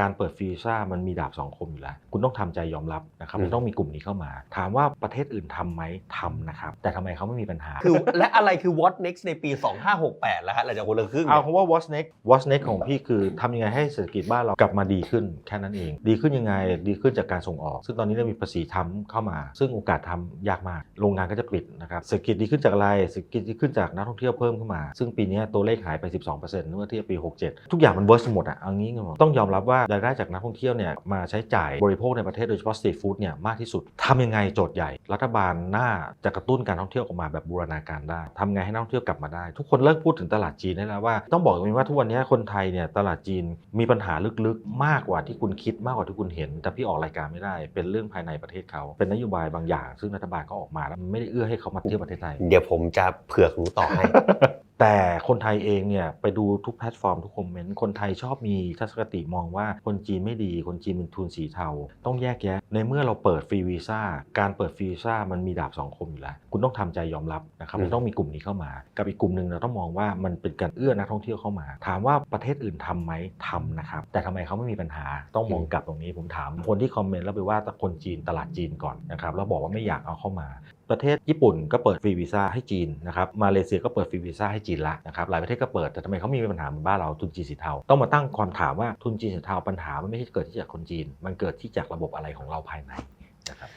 การเปิดฟรีวีซ่ามันมีดาบสองคมอยู่แล้ว คุณต้องทำใจยอมรับนะครับอืมมันต้องมีกลุ่มนี้เข้ามา ถามว่าประเทศอื่นทำไหมทำนะครับ แต่ทำไมเขาไม่มีปัญหา คือและอะไรคือ what next ในปี 2568 แล้วฮะหลังจากคนละครึ่งเอาเนี่ยคำว่า what's next what's next ของพี่คือทำยังไงให้เศรษฐกิจบ้านเรากลับมาดีขึ้นแค่นั้นเอง ดีขึ้นยังไงดีขึ้นจากการส่งออก ซึ่งตอนนี้เรามีภาษีทำเข้ามา ซึ่งโอกาสทำยากมาก โรงงานก็จะปิดนะครับเศรษฐกิจดีขึ้นจากอะไรเศรษฐกิจดีขึ้นจากนักท่องเที่ยวเพิ่มขึ้นมา ซึ่งปีนี้ตัวเลขหายไป 12%เมื่อเทียบปี 67 ทุกอย่างมันเวิร์สหมดอะเอางี้กันหมดต้องยอมรับว่ารายได้จากนักท่องเที่ยวเนี่ยมาใช้จ่ายบริโภคในประเทศโดยเฉพาะสตรีทฟู้ดเนี่ยมากที่สุดทำยังไงโจทย์ใหญ่ รัฐบาลน่าจะกระตุ้นการท่องเที่ยวออกมาแบบบูรณาการได้ทำไงให้นักท่องเที่ยวกลับมาได้ ทุกคนเลิกพูดถึงตลาดจีนได้แล้วว่าต้องบอกเลยว่าทุกวันนี้คนไทยเนี่ยตลาดจีนมีปัญหาลึกๆ มากกว่าที่คุณคิดมากกว่าที่คุณเห็น แต่พี่ออกรายการไม่ได้ เป็นเรื่องภายในประเทศเขา เป็นนโยบายบางอย่าง ซึ่งรัฐบาลก็ออกมาแล้วมันไม่ได้เอื้อให้เขามาเที่ยวประเทศไทย เดี๋ยวผมจะเผื่อรู้ต่อให้แต่คนไทยเองเนี่ยไปดูทุกแพลตฟอร์มทุกคอมเมนต์คนไทยชอบมีทัศนคติมองว่าคนจีนไม่ดี คนจีนเป็นทุนสีเทา ต้องแยกแยะ ในเมื่อเราเปิดฟรีวีซ่าการเปิดฟรีวีซ่ามันมีดาบสองคมอยู่แล้ว คุณต้องทำใจยอมรับนะครับอืมมันต้องมีกลุ่มนี้เข้ามา กับอีกกลุ่มหนึ่งเราต้องมองว่ามันเป็นการเอื้อนักท่องเที่ยวเข้ามา ถามว่าประเทศอื่นทำไหมทำนะครับ แต่ทำไมเขาไม่มีปัญหาต้องมองกลับตรงนี้ผมถาม คนที่คอมเมนต์แล้วไปว่าแต่คนจีนตลาดจีนก่อนนะครับแล้วบอกว่าไม่อยากเอาเข้ามาประเทศญี่ปุ่นก็เปิดฟรีวีซ่าให้จีนนะครับมาเลเซียก็เปิดฟรีวีซ่าให้จีนละนะครับหลายประเทศก็เปิดแต่ทำไมเขามีปัญหาเหมือนบ้านเราทุนจีนสีเทาต้องมาตั้งความถามว่าทุนจีนสีเทาปัญหามันไม่ใช่เกิดที่จากคนจีน มันเกิดที่จากระบบอะไรของเราภายในนะครับ